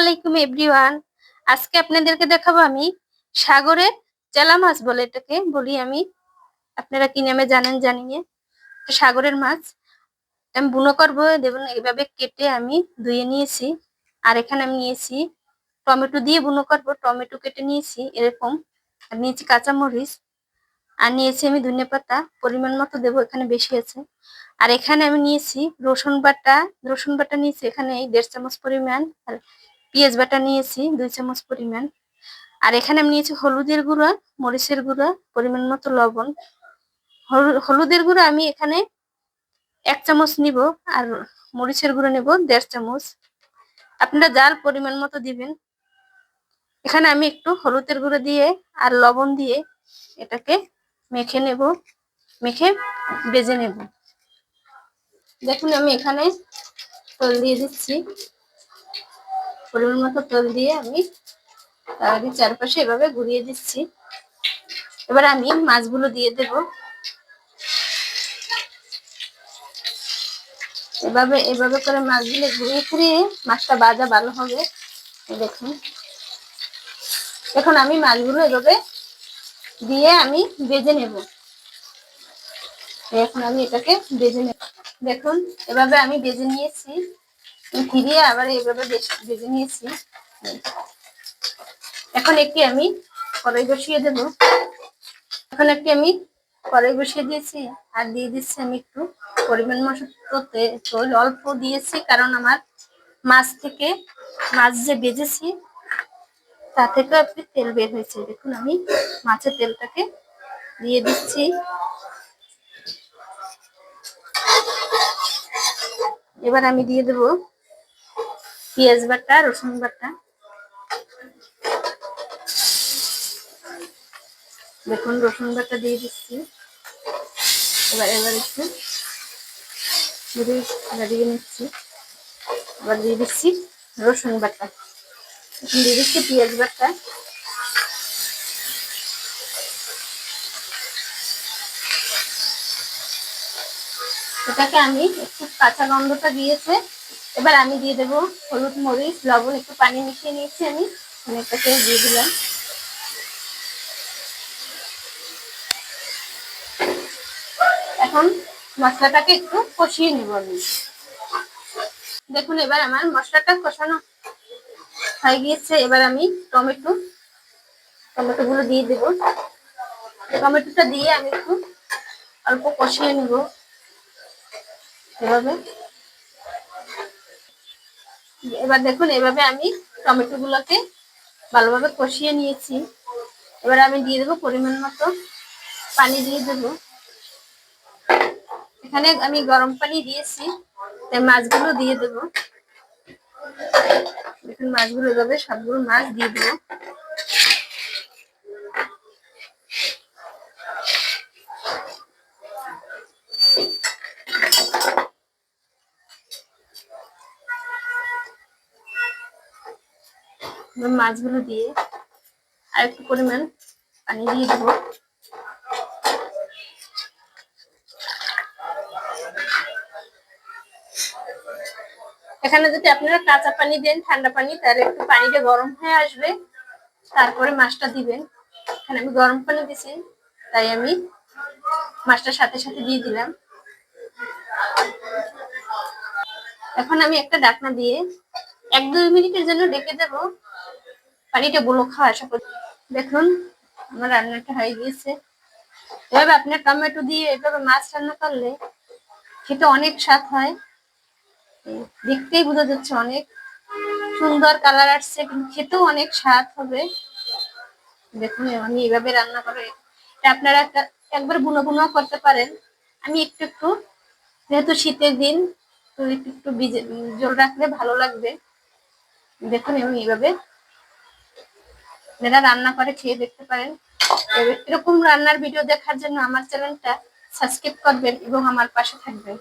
আলাইকুম এভরিওয়ান। আজকে আপনাদেরকে দেখাবো আমি সাগরে চেলা মাছ বলে এটাকে বলি আমি। আপনারা কি নামে জানেন জানি না সাগরের মাছ আমি বুনো করব, দেখুন, এইভাবে কেটে আমি ধুয়ে নিয়েছি। আর এখানে আমি নিয়েছি টমেটো দিয়ে বুনো করব, টমেটো কেটে নিয়েছি, এরকম। আর নিয়েছি কাঁচামরিচ। আর নিয়েছি আমি ধনে পাতা, পরিমাণ মতো দেবো, এখানে বেশি আছে। আর এখানে আমি নিয়েছি রসুন বাটা রসুন বাটা নিয়েছি, এখানে দেড় চামচ পরিমাণ। আর পেঁয়াজ বাটা নিয়েছি, দুই চামচ পরিমাণ। আর এখানে আমি নিয়েছি হলুদের গুঁড়া, মরিচের গুঁড়া, পরিমাণ মতো লবণ। হলু- হলুদের গুঁড়া আমি এখানে এক চামচ নিব আর মরিচের গুঁড়ো নেব দেড় চামচ। আপনারা জাল পরিমাণ মতো দিবেন। এখানে আমি একটু হলুদের গুঁড়ো দিয়ে আর লবণ দিয়ে এটাকে মেখে নেব, মেখে বেজে নেব। দেখুন আমি এখানে তেল দিয়ে দিচ্ছি। পরিমাণ মতো তেল দিয়ে আমি তারই চারপাশে এভাবে ঘুরিয়ে দিচ্ছি। এবার আমি মাছগুলো দিয়ে দেব। এভাবে এভাবে করে মাছগুলো ঘুরিয়ে ঘুরিয়ে মাছটা বাজা ভালো হবে। দেখুন। এখন আমি মাছগুলো এভাবে দিয়ে আমি বেজে নেব। এখন আমি এটাকে বেজে নেব। দেখুন, এভাবে আমি বেজে নিয়েছি। ফিরিয়ে আবার বেশ- বেজে নিয়েছি। এখন একটি আমি কড়াই বসিয়ে দেব। এখন একটি আমি কড়াই বসিয়ে দিয়েছি আর দিয়ে দিচ্ছি আমি একটু পরিমাণ মতো তেল অল্প দিয়েছি কারণ আমার মাছ থেকে মাছ যে বেজেছি তা থেকে একটু তেল বের হয়েছে। দেখুন আমি মাছের তেলটাকে দিয়ে দিচ্ছি। এবার আমি দিয়ে দেব পেঁয়াজ বাটা, রসুন বাটা। দেখুন, রসুন বাটা দিয়ে দিচ্ছি। এবার এবার একটু দিয়ে নিচ্ছি। আবার দিয়ে দিচ্ছি রসুন বাটা। এখন দিয়ে দিচ্ছি পেঁয়াজ বাটা। এটাকে আমি একটু কাঁচা গন্ধটা দিয়েছে। এবার আমি দিয়ে দেবো হলুদ মরিচ, লবণ, একটু পানি মিশিয়ে নিয়েছি আমি। এটাকে দিয়ে দিলাম। এখন মশলাটাকে একটু কষিয়ে নেব আমি। দেখুন, এবার আমার মশলাটা কষানো হয়ে গিয়েছে। এবার আমি টমেটো টমেটো গুলো দিয়ে দেবো। টমেটোটা দিয়ে আমি একটু অল্প কষিয়ে নেব। এভাবে। এবার দেখুন, এভাবে আমি টমেটো গুলোকে ভালোভাবে কষিয়ে নিয়েছি। এবার আমি দিয়ে দেবো পরিমাণ মতো পানি দিয়ে দেবো। এখানে আমি গরম পানি দিয়েছি, তাই মাছগুলো দিয়ে দেবো। দেখুন, মাছগুলো এভাবে সবগুলো মাছ দিয়ে দেবো। মাছগুলো দিয়ে আর একটু পরিমাণ পানি দিয়ে দেবো। এখানে যদি আপনারা কাঁচা পানি দেন, ঠান্ডা পানি, তাহলে একটু পানিটা গরম হয়ে আসবে। তারপরে মাছটা দিবেন। এখানে আমি গরম পানি দিছি, তাই আমি মাছটার সাথে সাথে দিয়ে দিলাম। এখন আমি একটা ডাকনা দিয়ে এক দুই মিনিটের জন্য ডেকে দেব। পানিটা বুলো খাওয়া, আশা করি। দেখুন, আমার রান্নাটা হয়ে গিয়েছে। এভাবে আপনার টমেটো দিয়ে এভাবে মাছ রান্না করলে খেতে অনেক স্বাদ হয়। দেখতেই বোঝা যাচ্ছে অনেক সুন্দর কালার আসছে, কিন্তু খেতেও অনেক স্বাদ হবে। দেখুন, আমি এভাবে রান্না করে এটা আপনারা একবার বুনো বুনো করতে পারেন। আমি একটু একটু, যেহেতু শীতের দিন, তো একটু একটু জল রাখলে ভালো লাগবে। দেখুন, আমি এইভাবে যারা রান্না করে খেয়ে দেখতে পারেন। এরকম রান্নার ভিডিও দেখার জন্য আমার চ্যানেলটা সাবস্ক্রাইব করবেন এবং আমার পাশে থাকবেন।